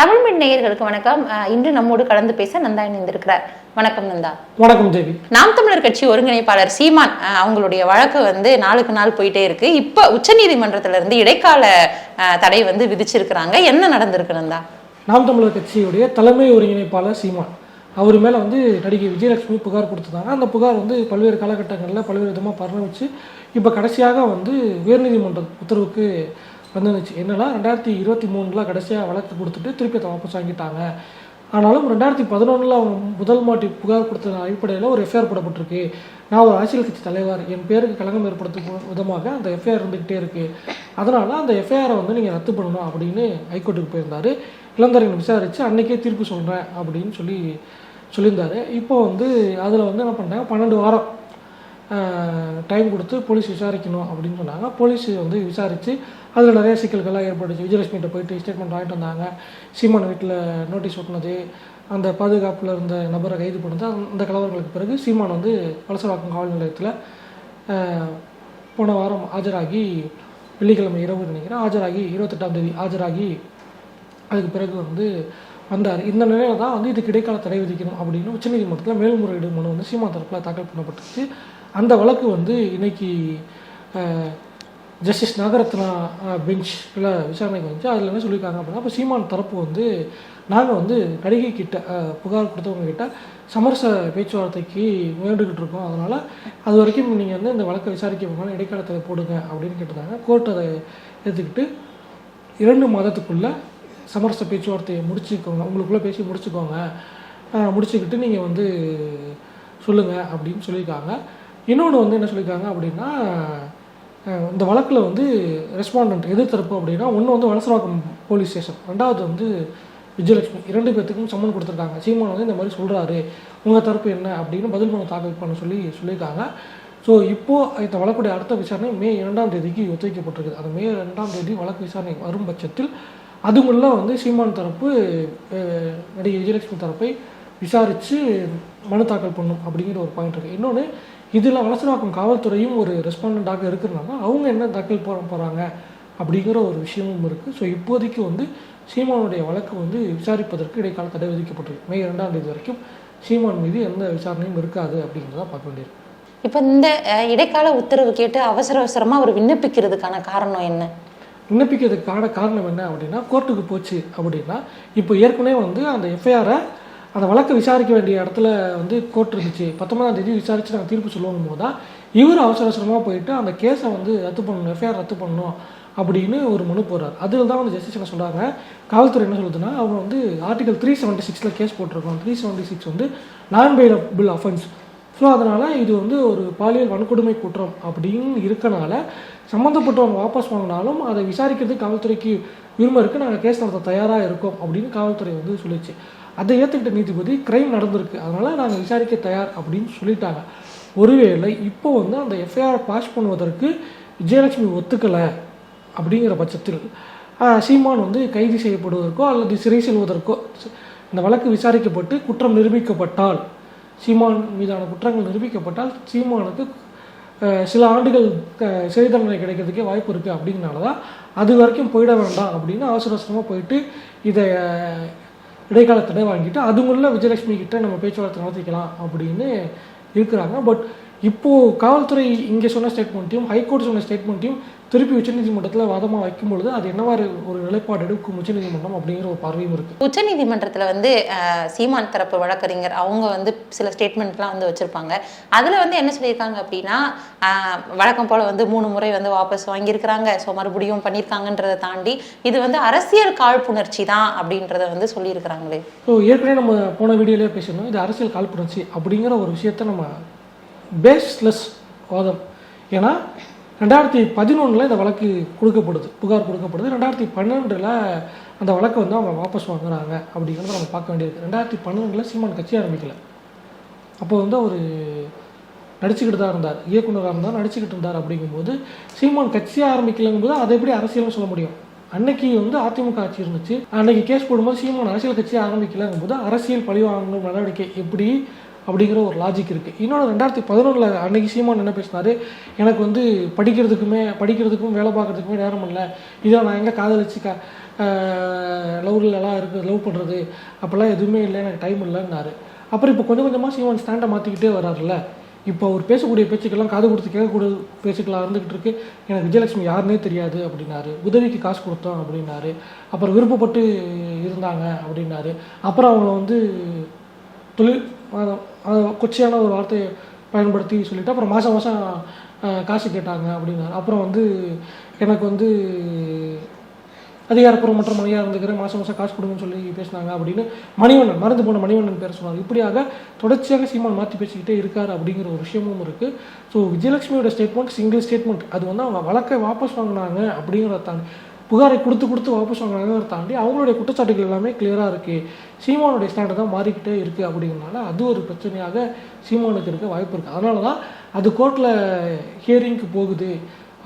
தமிழ்மின் நேயர்களுக்கு வணக்கம். இன்று நம்மோடு கலந்து பேச நந்தா இணைந்திருக்கிறார். வணக்கம் நந்தா. வணக்கம் தேவி நாம் தமிழர் கட்சி ஒருங்கிணைப்பாளர் சீமான் அவங்களுடைய வழக்கு வந்து நாளுக்கு நாள் போயிட்டே இருக்கு. இப்ப உச்சநீதிமன்றத்துல இருந்து இடைக்கால தடை வந்து விதிச்சிருக்கிறாங்க. என்ன நடந்திருக்கு நந்தா? நாம் தமிழர் கட்சியுடைய தலைமை ஒருங்கிணைப்பாளர் சீமான் அவர் மேலே வந்து நடிகை விஜயலட்சுமி புகார் கொடுத்துருந்தாங்க அந்த புகார் வந்து பல்வேறு காலகட்டங்களில் பல்வேறு விதமாக பரிணமிச்சு இப்போ கடைசியாக வந்து உயர்நீதிமன்ற உத்தரவுக்கு வந்துருந்துச்சு என்னென்னா ரெண்டாயிரத்தி இருபத்தி மூணில் கடைசியாக வழக்கு கொடுத்துட்டு திருப்பி அதை வாபஸ் வாங்கிட்டாங்க. ஆனாலும் ரெண்டாயிரத்தி பதினொன்றில் அவங்க முதல் மாட்டி புகார் கொடுத்த அடிப்படையில் ஒரு எஃப்ஐஆர் போடப்பட்டிருக்கு. நான் ஒரு அரசியல் கட்சி தலைவர். என் பேருக்கு களங்கம் ஏற்படுத்தும் விதமாக அந்த எஃப்ஐஆர் இருந்துக்கிட்டே இருக்குது அதனால் அந்த எஃப்ஐஆரை வந்து நீங்கள் ரத்து பண்ணணும் அப்படின்னு ஹைகோர்ட்டுக்கு போயிருந்தார். இளந்தரையன் விசாரித்து அன்றைக்கே தீர்ப்பு சொல்கிறேன் அப்படின்னு சொல்லி சொல்லியிருந்தார். இப்போ வந்து அதில் வந்து என்ன பண்ணுறாங்க பன்னெண்டு வாரம் டைம் கொடுத்து போலீஸ் விசாரிக்கணும் அப்படின்னு சொன்னாங்க. போலீஸ் வந்து விசாரித்து அதில் நிறைய சிக்கல்கள்லாம் ஏற்பட்டுச்சு. விஜயலட்சுமிகிட்ட போயிட்டு ஸ்டேட்மெண்ட் வாங்கிட்டு வந்தாங்க. சீமான் வீட்டில் நோட்டீஸ் ஒட்டினது. அந்த பாதுகாப்பில் இருந்த நபரை கைது பண்ணது. அந்த கலவரங்களுக்கு பிறகு சீமான் வந்து வலசவாக்கம் காவல் நிலையத்தில் போன வாரம் ஆஜராகி வெள்ளிக்கிழமை இரவு நினைக்கிறேன். ஆஜராகி இருபத்தெட்டாம் தேதி ஆஜராகி அதுக்கு பிறகு வந்து வந்தார். இந்த நிலையில தான் வந்து இதுக்கு இடைக்கால தடை விதிக்கணும் அப்படின்னு உச்சநீதிமன்றத்தில் மேல்முறையீடு மனு வந்து சீமான் தரப்பில் தாக்கல் பண்ணப்பட்டுச்சு. அந்த வழக்கு வந்து இன்னைக்கு ஜஸ்டிஸ் நாகரத்னா பெஞ்சில் விசாரணைக்கு வந்துச்சு அதில் என்ன சொல்லியிருக்காங்க அப்படின்னா இப்போ சீமான் தரப்பு வந்து நாங்கள் வந்து நடிகை கிட்ட புகார் கொடுத்தவங்க கிட்ட சமரச பேச்சுவார்த்தைக்கு முயன்றுக்கிட்டு இருக்கோம். அதனால் அது வரைக்கும் நீங்கள் வந்து இந்த வழக்கை விசாரிக்க போனாலும் இடைக்காலத்தை போடுங்க அப்படின்னு கேட்டிருந்தாங்க. கோர்ட் அதை எடுத்துக்கிட்டு இரண்டு மாதத்துக்குள்ளே சமரச பேச்சுவார்த்தையை முடிச்சுக்கோங்க. உங்களுக்குள்ளே பேசி முடிச்சுக்கோங்க. முடிச்சுக்கிட்டு நீங்கள் வந்து சொல்லுங்கள் அப்படின்னு சொல்லியிருக்காங்க. இன்னொன்று வந்து என்ன சொல்லியிருக்காங்க அப்படின்னா இந்த வழக்கில் வந்து ரெஸ்பாண்டன்ட் எதிர்த்தரப்பு அப்படின்னா ஒன்று வந்து வலசராக்கம் போலீஸ் ஸ்டேஷன் ரெண்டாவது வந்து விஜயலட்சுமி. இரண்டு பேர்த்துக்கும் சம்மன் கொடுத்துருக்காங்க. சீமான் வந்து இந்த மாதிரி சொல்கிறாரு உங்கள் தரப்பு என்ன அப்படின்னு பதில் மனு தாக்கல் பண்ண சொல்லி சொல்லியிருக்காங்க. ஸோ இப்போது இந்த வழக்குடைய அடுத்த விசாரணை மே இரண்டாம் தேதிக்கு ஒத்திவைக்கப்பட்டிருக்குது. அந்த மே ரெண்டாம் தேதி வழக்கு விசாரணை வரும் பட்சத்தில் அதுக்குள்ளே வந்து சீமான் தரப்பு நடிகை விஜயலட்சுமி தரப்பை விசாரித்து மனு தாக்கல் பண்ணும் அப்படிங்கிற ஒரு பாயிண்ட் இருக்குது இன்னொன்று இதில் வலசராக்கம் காவல்துறையும் ஒரு ரெஸ்பாண்டண்ட்டாக இருக்கிறனால அவங்க என்ன தாக்கல் போட போகிறாங்க அப்படிங்கிற ஒரு விஷயமும் இருக்குது ஸோ இப்போதைக்கு வந்து சீமானுடைய வழக்கு வந்து விசாரிப்பதற்கு இடைக்கால தடை விதிக்கப்பட்டிருக்கு. மே இரண்டாம் தேதி வரைக்கும் சீமான் மீது எந்த விசாரணையும் இருக்காது அப்படிங்கிறத பார்க்க வேண்டியிருக்கு. இப்ப இந்த இடைக்கால உத்தரவு கேட்டு அவசர அவசரமா அவர் விண்ணப்பிக்கிறதுக்கான காரணம் என்ன? விண்ணப்பிக்கிறதுக்கான காரணம் என்ன அப்படின்னா கோர்ட்டுக்கு போச்சு அப்படின்னா இப்போ ஏற்கனவே வந்து அந்த எஃப்ஐஆரை அந்த வழக்கை விசாரிக்க வேண்டிய இடத்துல வந்து கோர்ட் இருந்துச்சு. பத்தொன்பதாம் தேதி விசாரித்து நாங்கள் தீர்ப்பு சொல்லுவோம் போது தான் இவர் அவசர அவசரமாக போயிட்டு அந்த கேஸை வந்து ரத்து பண்ணணும் எஃப்ஐஆர் ரத்து பண்ணணும் அப்படின்னு ஒரு மனு போடுறார். அதில் தான் வந்து ஜஸ்டிஸ் என்ன சொல்கிறாங்க காவல்துறை என்ன சொல்லுதுன்னா அவங்க வந்து ஆர்டிகல் த்ரீ செவன்ட்டி சிக்ஸில் கேஸ் போட்டிருக்கோம். த்ரீ செவன்ட்டி சிக்ஸ் வந்து நான் பெயிலபிள் அஃபென்ஸ் ஸோ அதனால் இது வந்து ஒரு பாலியல் வன்கொடுமை குற்றம் அப்படின்னு இருக்கனால சம்மந்தப்பட்டவங்க வாபஸ் வாங்கினாலும் அதை விசாரிக்கிறது காவல்துறைக்கு உரிமை இருக்குது நாங்கள் கேஸ் நடத்த தயாராக இருக்கோம் அப்படின்னு காவல்துறை வந்து சொல்லிச்சு. அதை ஏற்றுக்கிட்ட நீதிபதி கிரைம் நடந்திருக்கு. அதனால் நாங்கள் விசாரிக்க தயார் அப்படின்னு சொல்லிட்டாங்க. ஒருவேளை இப்போ வந்து அந்த எஃப்ஐஆர் பாஸ் பண்ணுவதற்கு விஜயலட்சுமி ஒத்துக்கலை அப்படிங்கிற பட்சத்தில் சீமான் வந்து கைது செய்யப்படுவதற்கோ அல்லது சிறை செல்வதற்கோ இந்த வழக்கு விசாரிக்கப்பட்டு குற்றம் நிரூபிக்கப்பட்டால் சீமான் மீதான குற்றங்கள் நிரூபிக்கப்பட்டால் சீமானுக்கு சில ஆண்டுகள் சிறை தண்டனை கிடைக்கிறதுக்கே வாய்ப்பு இருக்குது அப்படிங்கிறனால தான் அது வரைக்கும் போயிட வேண்டாம் அப்படின்னு அவசர அவசரமாக போயிட்டு இதை இடைக்கால தடை வாங்கிட்டு அதுங்குள்ள விஜயலட்சுமி கிட்ட நம்ம பேச்சுவார்த்தை நடத்திக்கலாம் அப்படின்னு இருக்கிறாங்க. பட் இப்போது காவல்துறை இங்கே சொன்ன ஸ்டேட்மெண்ட்டையும் ஹைகோர்ட் சொன்ன ஸ்டேட்மெண்ட்டையும் திருப்பி உச்சநீதிமன்றத்தில் வாதமாக வைக்கும் பொழுது அது என்னவாறு ஒரு நிலைப்பாடு எடுக்கும் உச்சநீதிமன்றம் அப்படிங்கிற ஒரு பார்வையும் இருக்குது உச்சநீதிமன்றத்துல வந்து சீமான் தரப்பு வழக்கறிஞர் அவங்க வந்து சில ஸ்டேட்மெண்ட்லாம் வந்து வச்சிருப்பாங்க. அதுல வந்து என்ன சொல்லியிருக்காங்க அப்படின்னா வழக்கம் போல வந்து மூணு முறை வந்து வாபஸ் வாங்கியிருக்கிறாங்க. ஸோ மறுபடியும் பண்ணியிருக்காங்கன்றதை தாண்டி இது வந்து அரசியல் காழ்ப்புணர்ச்சி தான் அப்படின்றத வந்து சொல்லியிருக்கிறாங்களே. ஸோ ஏற்கனவே நம்ம போன வீடியோலேயே பேசியிருந்தோம் இது அரசியல் காழ்ப்புணர்ச்சி அப்படிங்கிற ஒரு விஷயத்த நம்ம பேஸ்லெஸ் வாதம். ஏன்னா ரெண்டாயிரத்தி பதினொன்றில் இந்த வழக்கு கொடுக்கப்படுது புகார் கொடுக்கப்படுது. ரெண்டாயிரத்தி பன்னெண்டில் அந்த வழக்கை வந்து அவங்க வாபஸ் வாங்குறாங்க அப்படிங்கிறத நம்ம பார்க்க வேண்டியது ரெண்டாயிரத்தி பன்னெண்டில் சீமான் கட்சி ஆரம்பிக்கல. அப்போ வந்து அவர் நடிச்சுக்கிட்டு தான் இருந்தார். இயக்குனராக இருந்தார் நடிச்சுக்கிட்டு இருந்தார் அப்படிங்கும்போது சீமான் கட்சி ஆரம்பிக்கலங்கும்போது அதை எப்படி அரசியல்னு சொல்ல முடியும்? அன்னைக்கு வந்து அதிமுக ஆட்சி இருந்துச்சு. அன்னைக்கு கேஸ் போடும்போது சீமான் அரசியல் கட்சி ஆரம்பிக்கலங்கும்போது அரசியல் பழிவாங்கும் நடவடிக்கை எப்படி அப்படிங்கிற ஒரு லாஜிக் இருக்குது இன்னொன்று ரெண்டாயிரத்தி பதினொன்றில் அன்னைக்கு சீமான் என்ன பேசினாரு? எனக்கு வந்து படிக்கிறதுக்குமே படிக்கிறதுக்கும் வேலை பார்க்கறதுக்குமே நேரம் இல்லை. இதை நான் எங்கே காதலிச்சு க லவ்லலாம் இருக்குது லவ் பண்ணுறது அப்போல்லாம் எதுவுமே இல்லை எனக்கு டைம் இல்லைன்னாரு. அப்புறம் இப்போ கொஞ்சம் கொஞ்சமாக சீமான் ஸ்டாண்டை மாற்றிக்கிட்டே வராருல்ல. இப்போ அவர் பேசக்கூடிய பேச்சுக்கெல்லாம் காது கொடுத்து கேட்கக்கூடிய பேச்சுக்கெல்லாம் இருந்துகிட்டு இருக்கு. எனக்கு விஜயலட்சுமி யாருன்னே தெரியாது அப்படின்னாரு. உதவிக்கு காசு கொடுத்தோம் அப்படின்னாரு. அப்புறம் விருப்பப்பட்டு இருந்தாங்க அப்படின்னாரு. அப்புறம் அவங்கள வந்து தொழில் அத- கொச்சையான ஒரு வார்த்தையை பயன்படுத்தி சொல்லிட்டு அப்புறம் மாதம் மாதம் காசு கேட்டாங்க அப்படின்னாரு அப்புறம் வந்து எனக்கு வந்து அதிகாரப்பூர்வமற்ற மணியாக இருந்துக்கிறேன் மாதம் மாதம் காசு கொடுங்கன்னு சொல்லி பேசினாங்க அப்படின்னு மணிவண்ணன் மறந்து போன மணிவண்ணன் பேர் சொன்னார். இப்படியாக தொடர்ச்சியாக சீமான் மாற்றி பேசிக்கிட்டே இருக்கார் அப்படிங்கிற ஒரு விஷயமும் இருக்குது ஸோ விஜயலட்சுமியோட ஸ்டேட்மெண்ட் சிங்கிள் ஸ்டேட்மெண்ட் அது வந்து அவங்க வழக்கை வாபஸ் வாங்கினாங்க அப்படிங்கிறத தான் புகாரை கொடுத்து கொடுத்து வாபஸ் வாங்கினாங்கிறத தாண்டி அவங்களுடைய குற்றச்சாட்டுகள் எல்லாமே கிளியராக இருக்குது சீமானுடைய ஸ்டாண்டை தான் மாறிக்கிட்டே இருக்குது அப்படிங்கிறனால அது ஒரு பிரச்சனையாக சீமானுக்கு இருக்க வாய்ப்பு இருக்குது அதனால தான் அது கோர்ட்டில் ஹியரிங்க்கு போகுது.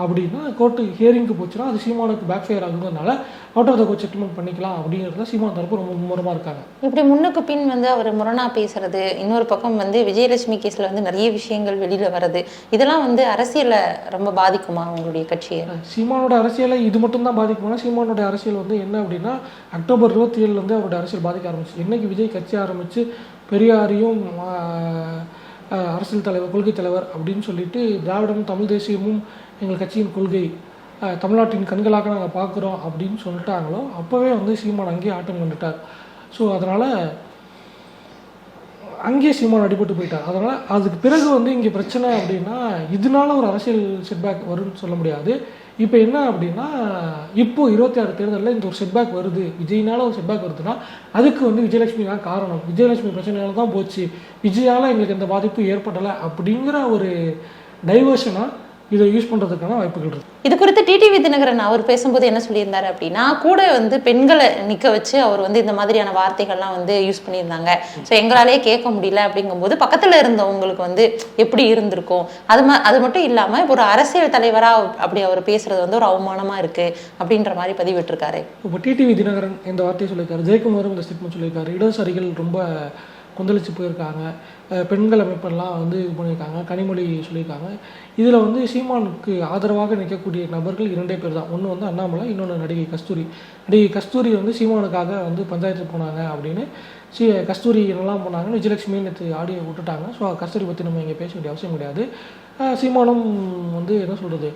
அப்படின்னா கோர்ட்டு ஹியரிங்க்கு போச்சுன்னா அது சீமானுக்கு back fire ஆகுங்கிறதுனால out of the court settlement பண்ணிக்கலாம் அப்படிங்கிறதுல சீமான் தரப்பு ரொம்ப மும்முரமாக இருக்காங்க. இப்படி முன்னுக்கு பின் வந்து அவர் முரணா பேசுறது இன்னொரு பக்கம் வந்து விஜயலட்சுமி கேஸ்ல வந்து நிறைய விஷயங்கள் வெளியில வருது. இதெல்லாம் வந்து அரசியலை ரொம்ப பாதிக்குமா உங்களுடைய கட்சியை? சீமானோட அரசியலை இது மட்டும் தான் பாதிக்குமானா சீமானோட அரசியல் வந்து என்ன அப்படின்னா அக்டோபர் இருபத்தி ஏழுலேருந்து அவரோட அரசியல் பாதிக்க ஆரம்பிச்சு. என்னைக்கு விஜய் கட்சி ஆரம்பித்து பெரியாரையும் அரசியல் தலைவர் கொள்கை தலைவர் அப்படின்னு சொல்லிட்டு திராவிடமும் தமிழ் தேசியமும் எங்கள் கட்சியின் கொள்கை தமிழ்நாட்டின் கண்களாக நாங்கள் பார்க்குறோம் அப்படின்னு சொல்லிட்டாங்களோ அப்போவே வந்து சீமான் அங்கேயே ஆட்டம் கண்டுட்டார். ஸோ அதனால் அங்கேயே சீமான் அடிபட்டு போயிட்டார். அதனால் அதுக்கு பிறகு வந்து இங்கே பிரச்சனை அப்படின்னா இதனால ஒரு அரசியல் செட்பேக் வரும்னு சொல்ல முடியாது. இப்போ என்ன அப்படின்னா இப்போது இருபத்தி ஆறு தேர்தலில் இந்த ஒரு செட்பேக் வருது. விஜய்னால ஒரு செட்பேக் வருதுன்னா அதுக்கு வந்து விஜயலட்சுமி தான் காரணம். விஜயலட்சுமி பிரச்சனையால தான் போச்சு. விஜயால எங்களுக்கு எந்த பாதிப்பும் ஏற்படலை அப்படிங்கிற ஒரு டைவர்ஷனாக இதை யூஸ் பண்ணுறதுக்கான வாய்ப்புகள் இருக்குது இது குறித்து டிடிவி தினகரன் அவர் பேசும்போது என்ன சொல்லியிருந்தாரு அப்படின்னா கூட வந்து பெண்களை நிக்க வச்சு அவர் வந்து இந்த மாதிரியான வார்த்தைகள்லாம் வந்து யூஸ் பண்ணியிருந்தாங்க. ஸோ எங்களாலேயே கேட்க முடியல அப்படிங்கும்போது பக்கத்துல இருந்தவங்களுக்கு வந்து எப்படி இருந்திருக்கும்? அது ம அது மட்டும் இல்லாம இப்போ ஒரு அரசியல் தலைவரா அப்படி அவர் பேசுறது வந்து ஒரு அவமானமா இருக்கு அப்படின்ற மாதிரி பதிவிட்டிருக்காரு. இப்போ டிடிவி தினகரன் இந்த வார்த்தையை சொல்லியிருக்காரு. ஜெயக்குமாரும் இந்த ஸ்டேட்மெண்ட் சொல்லியிருக்காரு. இடதுசாரிகள் ரொம்ப கொந்தளிச்சு போயிருக்காங்க. பெண்கள் அமைப்பெல்லாம் வந்து இது பண்ணியிருக்காங்க. கனிமொழி சொல்லியிருக்காங்க. இதில் வந்து சீமானுக்கு ஆதரவாக நிற்கக்கூடிய நபர்கள் இரண்டே பேர் தான். ஒன்று வந்து அண்ணாமலை இன்னொன்று நடிகை கஸ்தூரி. நடிகை கஸ்தூரி வந்து சீமானுக்காக வந்து பஞ்சாயத்து போனாங்க அப்படின்னு சி கஸ்தூரி என்னெல்லாம் போனாங்கன்னு விஜயலட்சுமி நேற்று ஆடியோ விட்டுட்டாங்க. ஸோ கஸ்தூரி பற்றி நம்ம இங்கே பேச வேண்டிய அவசியம் கிடையாது. சீமானும் வந்து என்ன சொல்கிறது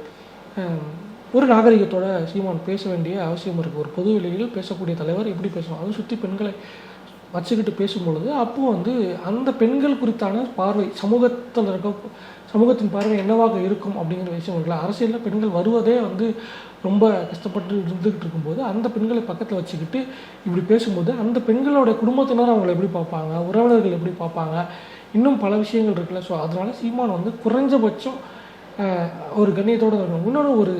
ஒரு நாகரிகத்தோட சீமான் பேச வேண்டிய அவசியம் இருக்குது ஒரு பொது வெளியில் பேசக்கூடிய தலைவர் எப்படி பேசணும் அதுவும் சுற்றி பெண்களை வச்சுக்கிட்டு பேசும்பொழுது அப்போது வந்து அந்த பெண்கள் குறித்தான பார்வை சமூகத்தில் இருக்க சமூகத்தின் பார்வை என்னவாக இருக்கும் அப்படிங்கிற விஷயம் இருக்குல்ல. அரசியலில் பெண்கள் வருவதே வந்து ரொம்ப கஷ்டப்பட்டு இருந்துக்கிட்டு இருக்கும்போது அந்த பெண்களை பக்கத்தில் வச்சுக்கிட்டு இப்படி பேசும்போது அந்த பெண்களோட குடும்பத்தினர் அவங்களை எப்படி பார்ப்பாங்க? உறவினர்கள் எப்படி பார்ப்பாங்க? இன்னும் பல விஷயங்கள் இருக்குல்ல. ஸோ அதனால சீமான் வந்து குறைஞ்சபட்சம் ஒரு கண்ணியத்தோடு இருக்கணும் இன்னொன்று ஒரு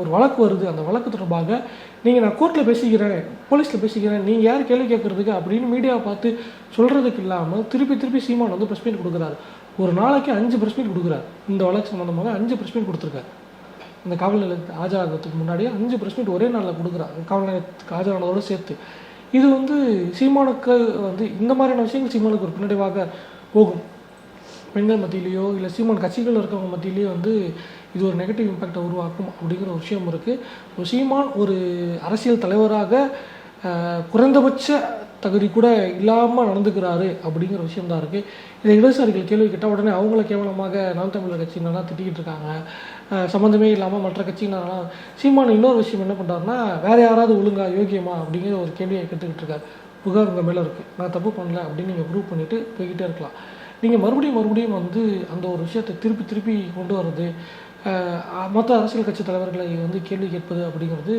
ஒரு வழக்கு வருது. அந்த வழக்கு தொடர்பாக நீங்கள் நான் கோர்ட்டில் பேசிக்கிறேன் போலீஸில் பேசிக்கிறேன் நீங்கள் யார் கேள்வி கேட்குறதுக்கு அப்படின்னு மீடியாவை பார்த்து சொல்கிறதுக்கு இல்லாமல் திருப்பி திருப்பி சீமான் வந்து ப்ரெஸ் மீட் கொடுக்குறாரு. ஒரு நாளைக்கு அஞ்சு ப்ரெஸ் மீட் கொடுக்குறாரு. இந்த வழக்கு சம்மந்தமாக அஞ்சு ப்ரெஸ் மீட் கொடுத்துருக்காரு. இந்த காவல் நிலையத்துக்கு ஆஜராகிறதுக்கு முன்னாடியே அஞ்சு ப்ரெஸ் மீட் ஒரே நாளில் கொடுக்குறாரு. காவல் நிலையத்துக்கு ஆஜரானதோடு சேர்த்து. இது வந்து சீமானுக்கு வந்து இந்த மாதிரியான விஷயங்கள் சீமானுக்கு ஒரு பின்னடைவாக போகும். பெண்கள் மத்தியிலேயோ இல்லை சீமான் கட்சிகள் இருக்கவங்க மத்தியிலேயோ வந்து இது ஒரு நெகட்டிவ் இம்பேக்டை உருவாக்கும் அப்படிங்கிற ஒரு விஷயம் இருக்குது சீமான் ஒரு அரசியல் தலைவராக குறைந்தபட்ச தகுதி கூட இல்லாமல் நடந்துக்கிறாரு அப்படிங்கிற விஷயம் தான் இருக்குது இதை இடதுசாரிகள் கேள்வி கேட்டால் உடனே அவங்கள கேவலமாக நாம் தமிழர் கட்சியினரெலாம் திட்டிக்கிட்டு இருக்காங்க. சம்மந்தமே இல்லாமல் மற்ற கட்சியினரெலாம் சீமான் இன்னொரு விஷயம் என்ன பண்ணுறாருன்னா வேற யாராவது ஒழுங்கா யோகியமா அப்படிங்கிற ஒரு கேள்வியை கேட்டுக்கிட்டு இருக்காரு. புகார் உங்கள் மேலே இருக்குது நான் தப்பு பண்ணல அப்படின்னு நீங்கள் ப்ரூவ் பண்ணிவிட்டு போய்கிட்டே இருக்கலாம். நீங்கள் மறுபடியும் மறுபடியும் வந்து அந்த ஒரு விஷயத்தை திருப்பி திருப்பி கொண்டு வர்றது மற்ற அரசியல் கட்சி தலைவர்களை வந்து கேள்வி கேட்பது அப்படிங்கிறது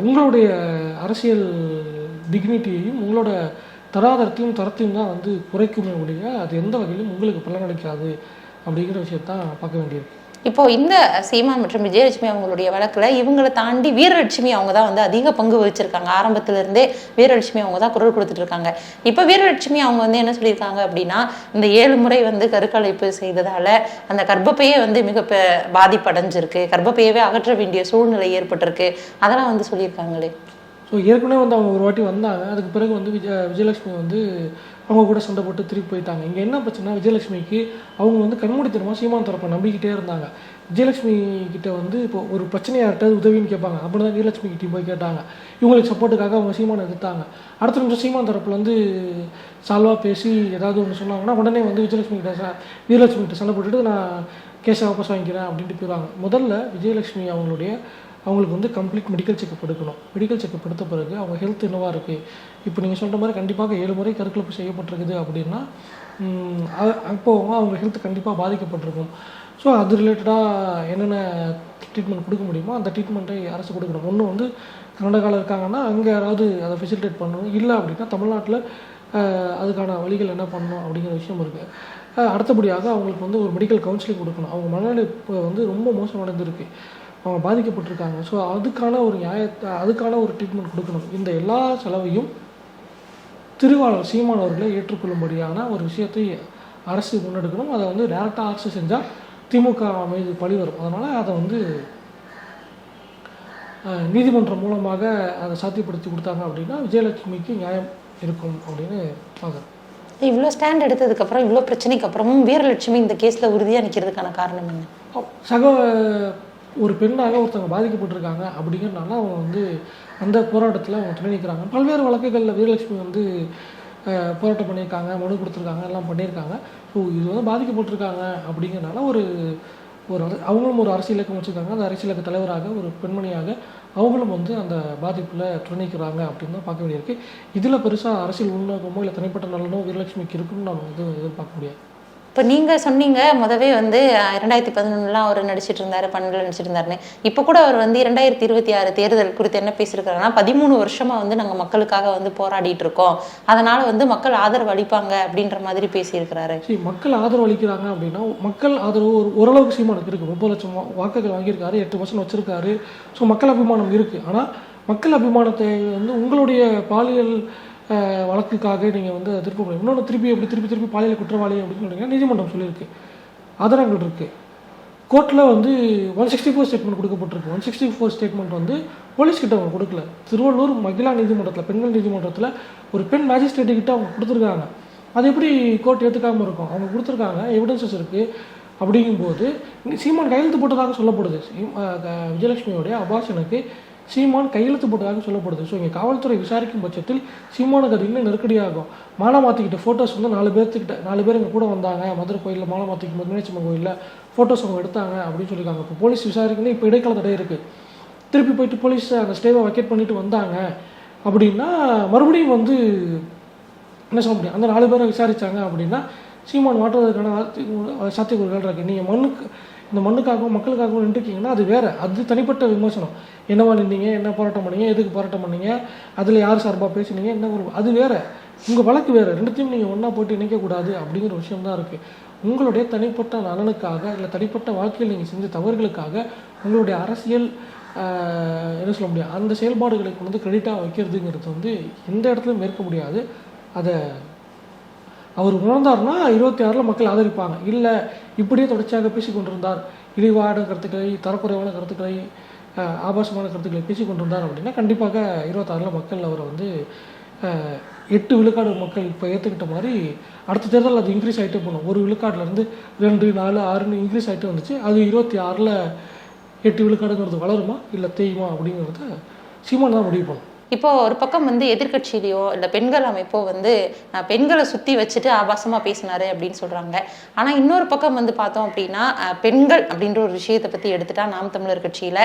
உங்களுடைய அரசியல் டிக்னிட்டியையும் உங்களோட தராதரத்தையும் தரத்தையும் தான் வந்து குறைக்குமே ஒழிய அது எந்த வகையிலும் உங்களுக்கு பலனளிக்காது அப்படிங்கிற விஷயத்தான் பார்க்க வேண்டியிருக்கு. இப்போ இந்த சீமான் மற்றும் விஜயலட்சுமி அவங்களுடைய வழக்குல இவங்களை தாண்டி வீரலட்சுமி அவங்க தான் வந்து அதிக பங்கு வகிச்சிருக்காங்க. ஆரம்பத்துல இருந்தே வீரலட்சுமி அவங்க தான் குரல் கொடுத்துட்டு இருக்காங்க இப்போ வீரலட்சுமி அவங்க வந்து என்ன சொல்லியிருக்காங்க அப்படின்னா இந்த ஏழு முறை வந்து கருக்கலைப்பு செய்ததால அந்த கர்ப்பப்பையே வந்து மிக பெ- பாதிப்படைஞ்சிருக்கு. கர்ப்பப்பையவே அகற்ற வேண்டிய சூழ்நிலை ஏற்பட்டிருக்கு. அதெல்லாம் வந்து சொல்லியிருக்காங்களே. ஸோ ஏற்கனவே வந்து அவங்க ஒரு வாட்டி வந்தாங்க. அதுக்கு பிறகு வந்து விஜய விஜயலட்சுமி வந்து அவங்க கூட சண்டை போட்டு திருப்பி போயிட்டாங்க. இங்கே என்ன பிரச்சனை விஜயலட்சுமிக்கு அவங்க வந்து கண்மூடித்தனமாக சீமான் தரப்பை நம்பிக்கிட்டே இருந்தாங்க. விஜயலட்சுமி கிட்ட வந்து இப்போ ஒரு பிரச்சனையாக உதவின்னு கேட்பாங்க. அப்படி தான் வீரலட்சுமி கிட்டே போய் கேட்டாங்க. இவங்களுக்கு சப்போர்ட்டுக்காக அவங்க சீமானை எதிர்த்தாங்க. அடுத்த நிமிஷம் சீமான் தரப்பில் வந்து சால்வாக பேசி ஏதாவது ஒன்று சொன்னாங்கன்னா உடனே வந்து விஜயலட்சுமி கிட்ட ச- வீரலட்சுமி கிட்ட சண்டை போட்டுட்டு நான் கேஸை வாபஸ் வாங்கிக்கிறேன் அப்படின்ட்டு போயிடுவாங்க. முதல்ல விஜயலட்சுமி அவங்களுடைய அவங்களுக்கு வந்து கம்ப்ளீட் மெடிக்கல் செக்அப் எடுக்கணும். மெடிக்கல் செக்அப் எடுத்த பிறகு அவங்க ஹெல்த் என்னவாக இருக்குது இப்போ நீங்கள் சொல்கிற மாதிரி கண்டிப்பாக ஏழு முறை கருக்கலப்பு செய்யப்பட்டிருக்குது அப்படின்னா ம், அப்போ அவங்க ஹெல்த் கண்டிப்பாக பாதிக்கப்பட்டிருக்கும். ஸோ அது ரிலேட்டடாக என்னென்ன ட்ரீட்மெண்ட் கொடுக்க முடியுமோ அந்த ட்ரீட்மெண்ட்டை அரசு கொடுக்கணும். ஒன்று வந்து கர்நாடகாவில் இருக்காங்கன்னா அங்கே யாராவது அதை ஃபெசிலிட்டேட் பண்ணணும். இல்லை அப்படின்னா தமிழ்நாட்டில் அதுக்கான வழிகள் என்ன பண்ணணும் அப்படிங்கிற விஷயம் இருக்குது அடுத்தபடியாக அவங்களுக்கு வந்து ஒரு மெடிக்கல் கவுன்சிலிங் கொடுக்கணும். அவங்க மனநிலை இப்போ வந்து ரொம்ப மோசமடைந்திருக்கு அவங்க பாதிக்கப்பட்டிருக்காங்க. ஸோ அதுக்கான ஒரு நியாயத்தை அதுக்கான ஒரு ட்ரீட்மெண்ட் கொடுக்கணும். இந்த எல்லா செலவையும் திருவாளர் சீமான் அவர்களை ஏற்றுக்கொள்ளும்படியான ஒரு விஷயத்தை அரசு முன்னெடுக்கணும். அதை வந்து டேரெக்டாக அரசு செஞ்சால் திமுக மீது பழி வரும். அதனால் அதை வந்து நீதிமன்றம் மூலமாக அதை சாத்தியப்படுத்தி கொடுத்தாங்க அப்படின்னா விஜயலட்சுமிக்கு நியாயம் இருக்கும் அப்படின்னு பார்க்குறேன் இவ்வளோ ஸ்டாண்ட் எடுத்ததுக்கப்புறம் இவ்வளோ பிரச்சனைக்கு அப்புறமும் வீரலட்சுமி இந்த கேஸில் உறுதியாக நிற்கிறதுக்கான காரணம் என்ன? சக ஒரு பெண்ணாக ஒருத்தவங்க பாதிக்கப்பட்டிருக்காங்க அப்படிங்கிறனால அவங்க வந்து அந்த போராட்டத்தில் அவங்க துணை நிற்கிறாங்க பல்வேறு வழக்குகளில் வீரலட்சுமி வந்து போராட்டம் பண்ணியிருக்காங்க மனு கொடுத்துருக்காங்க எல்லாம் பண்ணியிருக்காங்க. ஸோ இது வந்து பாதிக்கப்பட்டிருக்காங்க அப்படிங்கிறனால ஒரு ஒரு அவங்களும் ஒரு அரசியல் இயக்கம் வச்சுருக்காங்க. அந்த அரசியல் இயக்க தலைவராக ஒரு பெண்மணியாக அவங்களும் வந்து அந்த பாதிப்பில் துணைக்கிறாங்க அப்படின்னு தான் பார்க்க வேண்டியிருக்கு. இதில் பெருசாக அரசியல் உள்நோக்கமோ இல்லை தனிப்பட்ட நலனோ வீரலட்சுமிக்கு இருக்குன்னு நம்ம வந்து எதிர்பார்க்க முடியாது. இப்போ நீங்கள் சொன்னீங்க முதவே வந்து ரெண்டாயிரத்தி பதினொன்றுலாம் அவர் நடிச்சிட்டு இருந்தார் பன்னெண்டில் நடிச்சிட்டு இருந்தாருன்னு இப்போ கூட அவர் வந்து இரண்டாயிரத்தி இருபத்தி ஆறு தேர்தல் குறித்து என்ன பேசியிருக்காருன்னா பதிமூணு வருஷமாக வந்து நாங்கள் மக்களுக்காக வந்து போராடிட்டு இருக்கோம் அதனால் வந்து மக்கள் ஆதரவு அளிப்பாங்க அப்படின்ற மாதிரி பேசியிருக்கிறாரு. சரி மக்கள் ஆதரவு அளிக்கிறாங்க அப்படின்னா மக்கள் ஆதரவு ஒரு ஓரளவுக்கு சீமானுக்கு இருக்குது ஒன்பது லட்சம் வாக்குகள் வாங்கியிருக்காரு எட்டு பர்சன்ட் வச்சிருக்காரு. ஸோ மக்கள் அபிமானம் இருக்குது ஆனால் மக்கள் அபிமானத்தை வந்து உங்களுடைய பாலியல் வழக்குக்காக நீங்கள் வந்து திருப்ப முடியும் இன்னொன்று திருப்பி எப்படி திருப்பி திருப்பி பாலியல் குற்றவாளி அப்படின்னு சொல்றீங்கன்னா நீதிமன்றம் சொல்லியிருக்கு. ஆதாரங்கள் இருக்குது கோர்ட்டில் வந்து ஒன் சிக்ஸ்டி ஃபோர் ஸ்டேட்மெண்ட் கொடுக்கப்பட்டிருக்கு. ஒன் சிக்ஸ்டி ஃபோர் ஸ்டேட்மெண்ட் வந்து போலீஸ் கிட்ட அவங்க கொடுக்கல. திருவள்ளூர் மகிழா நீதிமன்றத்தில் பெண்கள் நீதிமன்றத்தில் ஒரு பெண் மேஜிஸ்ட்ரேட்டு கிட்ட அவங்க கொடுத்துருக்காங்க. அது எப்படி கோர்ட் ஏற்றுக்காமல் இருக்கும்? அவங்க கொடுத்துருக்காங்க. எவிடன்சஸ் இருக்குது அப்படிங்கும்போது சீமான் கையெழுத்து போட்டதாக சொல்லப்படுது. விஜயலட்சுமியோடைய அபாஷனுக்கு சீமான் கையெழுத்து போட்டதாக சொல்லப்படுது. ஸோ இங்கே காவல்துறை விசாரிக்கும் பட்சத்தில் சீமானுக்கு அது இன்னும் நெருக்கடியாகும். மாலை மாற்றிக்கிட்ட ஃபோட்டோஸ் வந்து நாலு பேர்த்துக்கிட்ட நாலு பேர் இங்கே கூட வந்தாங்க. மதுரை கோயிலில் மாலை மாற்றிக்கும் போது மீனாட்சியம்மன் கோயிலில் ஃபோட்டோஸ் அவங்க எடுத்தாங்க அப்படின்னு சொல்லியிருக்காங்க. இப்போ போலீஸ் விசாரிக்கணும். இப்போ இடைக்கால தடை இருக்குது திருப்பி போயிட்டு போலீஸ் அந்த ஸ்டேவை வக்கேட் பண்ணிட்டு வந்தாங்க. அப்படின்னா மறுபடியும் வந்து என்ன சொல்ல முடியும்? அந்த நாலு பேரை விசாரித்தாங்க அப்படின்னா சீமான் மாற்றுவதற்கான சாத்தியக்கூறுகள் இருக்குது நீங்கள் மண்ணுக்கு இந்த மண்ணுக்காகவும் மக்களுக்காகவும் நின்றுருக்கீங்கன்னா அது வேறு. அது தனிப்பட்ட விமர்சனம். என்னவா நின்றீங்க என்ன போராட்டம் பண்ணீங்க? எதுக்கு போராட்டம் பண்ணீங்க? அதில் யார் சார்பாக பேசுனீங்க? என்ன ஒரு அது வேறு. உங்கள் வழக்கு வேறு. ரெண்டுத்தையும் நீங்கள் ஒன்றா போட்டு இணைக்கக்கூடாது அப்படிங்கிற விஷயம் தான் இருக்குது உங்களுடைய தனிப்பட்ட நலனுக்காக இல்லை தனிப்பட்ட வாழ்க்கையில் நீங்கள் செஞ்ச தவறுகளுக்காக உங்களுடைய அரசியல் என்ன சொல்ல முடியும்? அந்த செயல்பாடுகளை கொண்டு வந்து கிரெடிட்டாக வைக்கிறதுங்கிறது வந்து எந்த இடத்துலையும் மேற்க முடியாது. அதை அவர் உணர்ந்தார்னா இருபத்தி ஆறில் மக்கள் ஆதரிப்பாங்க. இல்லை இப்படியே தொடர்ச்சியாக பேசி கொண்டிருந்தார் இழிவான கருத்துக்களை தரக்குறைவான கருத்துக்களை ஆபாசமான கருத்துக்களை பேசி கொண்டிருந்தார் அப்படின்னா கண்டிப்பாக இருபத்தாறில் மக்கள் அவரை வந்து எட்டு விழுக்காடு மக்கள் இப்போ ஏற்றுக்கிட்ட மாதிரி அடுத்த தேர்தல் அது இன்க்ரீஸ் ஆகிட்டே போகணும். ஒரு விழுக்காட்டிலேருந்து ரெண்டு நாலு ஆறுன்னு இன்க்ரீஸ் ஆகிட்டே வந்துச்சு. அது இருபத்தி ஆறில் எட்டு விழுக்காடுங்கிறது வளருமா? இல்லை தேயுமா? அப்படிங்கிறத சீமான் தான் முடிவு பண்ணும் இப்போ ஒரு பக்கம் வந்து எதிர்கட்சியிலையோ இல்லை பெண்கள் அமைப்போ வந்து பெண்களை சுற்றி வச்சுட்டு ஆபாசமாக பேசினாரு அப்படின்னு சொல்கிறாங்க ஆனால் இன்னொரு பக்கம் வந்து பார்த்தோம் அப்படின்னா பெண்கள் அப்படின்ற ஒரு விஷயத்தை பற்றி எடுத்துட்டா நாம் தமிழர் கட்சியில்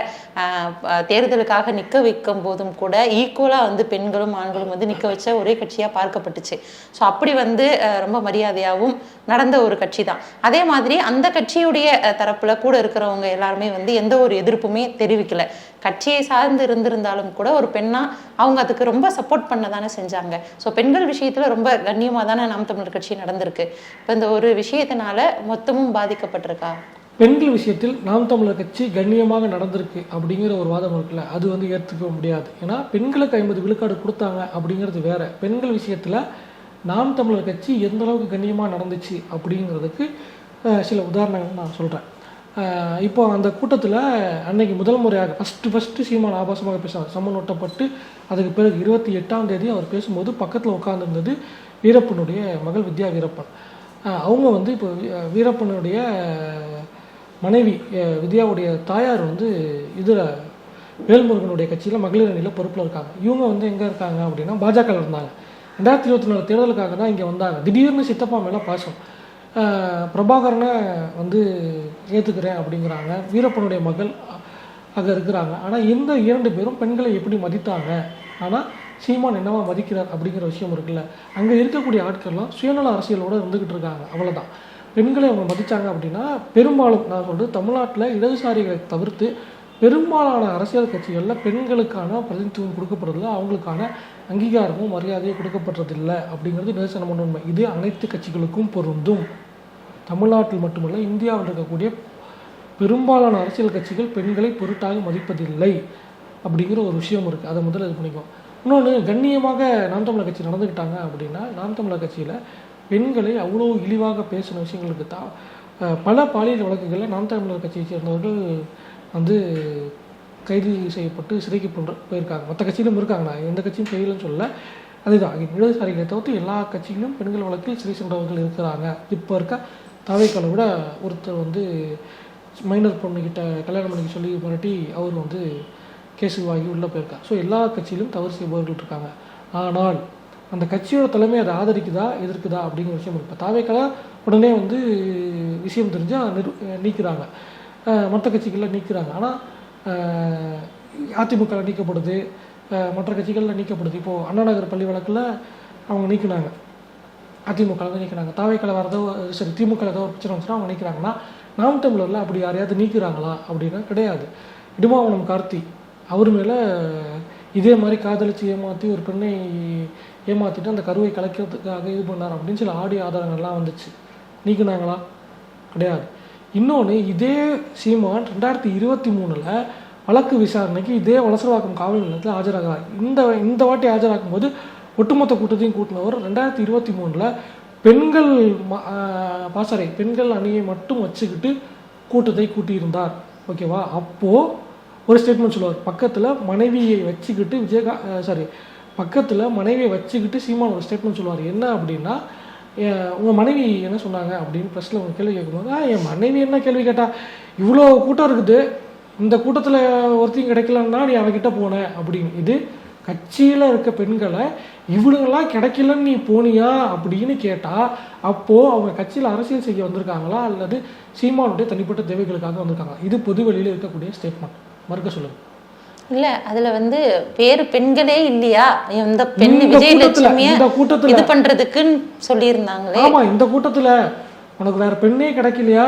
தேர்தலுக்காக நிற்க வைக்கும் போதும் கூட ஈக்குவலாக வந்து பெண்களும் ஆண்களும் வந்து நிற்க வச்ச ஒரே கட்சியாக பார்க்கப்பட்டுச்சு. ஸோ அப்படி வந்து ரொம்ப மரியாதையாகவும் நடந்த ஒரு கட்சி தான் அதே மாதிரி அந்த கட்சியுடைய தரப்புல கூட இருக்கிறவங்க எல்லாருமே வந்து எந்த ஒரு எதிர்ப்புமே தெரிவிக்கல. கட்சியை சார்ந்து இருந்திருந்தாலும் கூட ஒரு பெண்ணா அவங்க அதுக்கு ரொம்ப சப்போர்ட் பண்ண தானே செஞ்சாங்க. ஸோ பெண்கள் விஷயத்துல ரொம்ப கண்ணியமாக தானே நாம் தமிழர் கட்சி நடந்திருக்கு. இப்போ இந்த ஒரு விஷயத்தினால மொத்தமும் பாதிக்கப்பட்டிருக்கா? பெண்கள் விஷயத்தில் நாம் தமிழர் கட்சி கண்ணியமாக நடந்திருக்கு அப்படிங்கிற ஒரு வாதம் இருக்குல்ல அது வந்து ஏற்றுக்க முடியாது. ஏன்னா பெண்களுக்கு ஐம்பது விழுக்காடு கொடுத்தாங்க அப்படிங்கிறது வேற. பெண்கள் விஷயத்தில் நாம் தமிழர் கட்சி எந்த அளவுக்கு கண்ணியமாக நடந்துச்சு அப்படிங்கிறதுக்கு சில உதாரணங்கள் நான் சொல்கிறேன் இப்போ அந்த கூட்டத்தில் அன்னைக்கு முதல் முறையாக ஃபஸ்ட்டு ஃபஸ்ட்டு சீமான் ஆபாசமாக பேசினார். சம்மன் ஒட்டப்பட்டு அதுக்கு பிறகு இருபத்தி எட்டாம் தேதி அவர் பேசும்போது பக்கத்தில் உட்காந்துருந்தது வீரப்பனுடைய மகள் வித்யா வீரப்பன். அவங்க வந்து இப்போ வீரப்பனுடைய மனைவி வித்யாவுடைய தாயார் வந்து இதில் வேல்முருகனுடைய கட்சியில் மகளிர் அணியில் பொறுப்பில் இருக்காங்க. இவங்க வந்து எங்கே இருக்காங்க அப்படின்னா பாஜக இருந்தாங்க. ரெண்டாயிரத்தி இருபத்தி நாலு தேர்தலுக்காக தான் இங்கே வந்தாங்க. திடீர்னு சித்தப்பா மேலே பாசம். பிரபாகரனை வந்து ஏற்றுக்கிறேன் அப்படிங்கிறாங்க. வீரப்பனுடைய மகள் அங்கே இருக்கிறாங்க. ஆனால் இந்த இரண்டு பேரும் பெண்களை எப்படி மதித்தாங்க? ஆனால் சீமான் என்னவா மதிக்கிறார் அப்படிங்கிற விஷயம் இருக்குல்ல. அங்கே இருக்கக்கூடிய ஆட்கள்லாம் சுயநல அரசியலோடு இருந்துக்கிட்டு இருக்காங்க. அவ்வளோதான் பெண்களை அவங்க மதித்தாங்க அப்படின்னா பெரும்பாலும் நான் சொல்கிறது தமிழ்நாட்டில் இடதுசாரிகளை தவிர்த்து பெரும்பாலான அரசியல் கட்சிகளில் பெண்களுக்கான பிரதிநிதித்துவம் கொடுக்கப்படுறதில்ல அவங்களுக்கான அங்கீகாரமும் மரியாதையும் கொடுக்கப்படுறதில்லை அப்படிங்கிறது நிதர்சனமான உண்மை. இது அனைத்து கட்சிகளுக்கும் பொருந்தும். தமிழ்நாட்டில் மட்டுமல்ல இந்தியாவில் இருக்கக்கூடிய பெரும்பாலான அரசியல் கட்சிகள் பெண்களை பொருட்டாக மதிப்பதில்லை அப்படிங்கிற ஒரு விஷயம் இருக்குது அதை முதல்ல இது பண்ணிக்குவோம். இன்னொன்று கண்ணியமாக நாம் தமிழர் கட்சி நடந்துக்கிட்டாங்க அப்படின்னா நாம் தமிழர் கட்சியில் பெண்களை அவ்வளோ இழிவாக பேசின விஷயங்களுக்கு தான் பல பாலியல் வழக்குகளில் நாம் தமிழர் கட்சியை சேர்ந்தவர்கள் வந்து கைது செய்யப்பட்டு சிறைக்கு போயிருக்காங்க. மற்ற கட்சியிலும் இருக்காங்க நான் எந்த கட்சியும் செய்யலன்னு சொல்லலை. அதுதான். இடதுசாரிகளை தவிர்த்து எல்லா கட்சியிலும் பெண்கள் வழக்கில் சிறை சென்றவர்கள் இருக்கிறாங்க. இப்போ இருக்க தாவைக்கால விட ஒருத்தர் வந்து மைனர் பொண்ணுக்கிட்ட கல்யாணம் பண்ணிக்க சொல்லி மிரட்டி அவர் வந்து கேஸு வாங்கி உள்ளே போயிருக்கார். ஸோ எல்லா கட்சியிலும் தவறு செய்பவர்கள் இருக்காங்க. ஆனால் அந்த கட்சியோட தலைமை அதை ஆதரிக்குதா எதிர்க்குதா அப்படிங்கிற விஷயம் இப்போ தாவைக்கால உடனே வந்து விஷயம் தெரிஞ்சால் நிரு நீக்கிறாங்க. மற்ற கட்சிகளில் நீக்கிறாங்க. ஆனால் அதிமுக நீக்கப்படுது. மற்ற கட்சிகளில் நீக்கப்படுது. இப்போது அண்ணா நகர் பள்ளி வழக்கில் அவங்க நீக்கினாங்க. அதிமுக தான் நிற்கிறாங்க தாவைக்கால வரதோ ஏதோ சரி திமுக ஏதோ ஒரு பிரச்சனை வந்துச்சுன்னா அவங்க நிற்கிறாங்கன்னா நாம் தமிழரில் அப்படி யாரையாவது நீக்கிறாங்களா அப்படின்னா கிடையாது. இடுமாவனம் கார்த்தி அவர் மேலே இதே மாதிரி காதலிச்சு ஏமாற்றி ஒரு பெண்ணை ஏமாற்றிட்டு அந்த கருவை கலைக்கிறதுக்காக இது பண்ணார் அப்படின்னு சில ஆடியோ ஆதாரங்கள்லாம் வந்துச்சு. நீக்கினாங்களா? கிடையாது. இன்னொன்று இதே சீமான் ரெண்டாயிரத்தி இருபத்தி மூணில் வழக்கு விசாரணைக்கு இதே வலசரவாக்கம் காவல் நிலையத்தில் ஆஜராகிறார். இந்த இந்த வாட்டி ஆஜராகும் போது ஒட்டுமொத்த கூட்டத்தையும் கூட்டினவர் ரெண்டாயிரத்தி இருபத்தி மூணில் பெண்கள் பாசறை பெண்கள் அணியை மட்டும் வச்சுக்கிட்டு கூட்டத்தை கூட்டியிருந்தார். ஓகேவா அப்போது ஒரு ஸ்டேட்மெண்ட் சொல்லுவார். பக்கத்தில் மனைவியை வச்சுக்கிட்டு விஜயகா சாரி பக்கத்தில் மனைவியை வச்சுக்கிட்டு சீமான் ஒரு ஸ்டேட்மெண்ட் சொல்லுவார். என்ன அப்படின்னா உங்கள் மனைவி என்ன சொன்னாங்க? அப்படின்னு ப்ரெஸ்ஸில் உங்கள் கேள்வி கேட்கும்போது "ஆ, என் மனைவி என்ன கேள்வி கேட்டா? இவ்வளோ கூட்டம் இருக்குது. இந்த கூட்டத்தில் ஒருத்தையும் கிடைக்கலன்னா நீ அவகிட்ட போனேன் அப்படின்னு. இது கட்சியில் இருக்க பெண்களை இவனுங்கெல்லாம் கிடைக்கலன்னு நீ போனியா அப்படின்னு கேட்டால் அப்போது அவங்க கட்சியில் அரசியல் செய்ய வந்திருக்காங்களா அல்லது சீமானுடைய தனிப்பட்ட தேவைகளுக்காக வந்திருக்காங்க இது பொது வெளியில் இருக்கக்கூடிய ஸ்டேட்மெண்ட் மறுக்க சொல்லுங்க. இல்ல அதுல வந்து வேறு பெண்களே இல்லையா? இந்த பெண் விஜயலட்சுமிய கூட்டத்துல இது பண்றதுக்குன்னு சொல்லியிருந்தாங்களே. ஆமா இந்த கூட்டத்துல உனக்கு வேற பெண்ணே கிடைக்கலையா?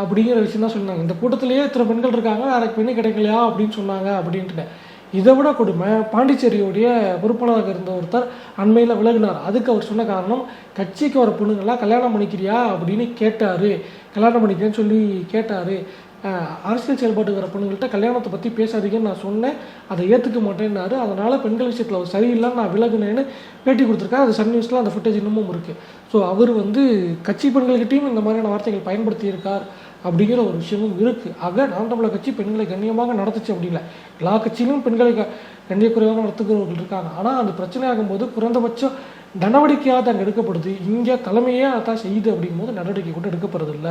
அப்படிங்கிற விஷயம் தான் சொன்னாங்க. இந்த கூட்டத்திலேயே இத்தனை பெண்கள் இருக்காங்க வேற பெண்ணே கிடைக்கலையா? அப்படின்னு சொன்னாங்க அப்படின்ட்டு இதை விட கொடுமை பாண்டிச்சேரியோடைய பொறுப்பாளராக இருந்த ஒருத்தர் அண்மையில் விலகினார். அதுக்கு அவர் சொன்ன காரணம் கட்சிக்கு வர பொண்ணுங்கள்லாம் கல்யாணம் பண்ணிக்கிறியா? அப்படின்னு கேட்டார். கல்யாணம் பண்ணிக்கிறேன்னு சொல்லி கேட்டார். அரசியல் செயல்பாட்டுக்கு வர பொண்ணுங்கள்ட்ட கல்யாணத்தை பற்றி பேசாதீங்கன்னு நான் சொன்னேன். அதை ஏற்றுக்க மாட்டேன்னாரு. அதனால் பெண்கள் விஷயத்தில் அவர் சரியில்லைன்னு நான் விலகுனேன்னு பேட்டி கொடுத்துருக்கேன் அது சன் நியூஸில் அந்த ஃபுட்டேஜ் இன்னமும் இருக்குது ஸோ அவர் வந்து கட்சி பெண்கள்கிட்டையும் இந்த மாதிரியான வார்த்தைகள் பயன்படுத்தியிருக்கார். அப்படிங்கிற ஒரு விஷயமும் இருக்குது ஆக நாம் தமிழர் கட்சி பெண்களை கண்ணியமாக நடத்துச்சு அப்படி இல்லை எல்லா கட்சியிலும் பெண்களை க- கண்ணியக்குறைவாக நடத்துகிறவர்கள் இருக்காங்க. ஆனால் அந்த பிரச்சனை ஆகும்போது குறைந்தபட்சம் நடவடிக்கையாவது அங்கே எடுக்கப்படுது. இங்கே தலைமையே அதான் செய்யுது அப்படிங்கும்போது நடவடிக்கை கூட எடுக்கப்படுறது இல்லை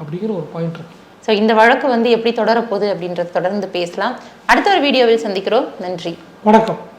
அப்படிங்கிற ஒரு பாயிண்ட் இருக்கு. ஸோ இந்த வழக்கு வந்து எப்படி தொடரப்போகுது அப்படின்றத தொடர்ந்து பேசலாம். அடுத்த ஒரு வீடியோவில் சந்திக்கிறோம். நன்றி. வணக்கம்.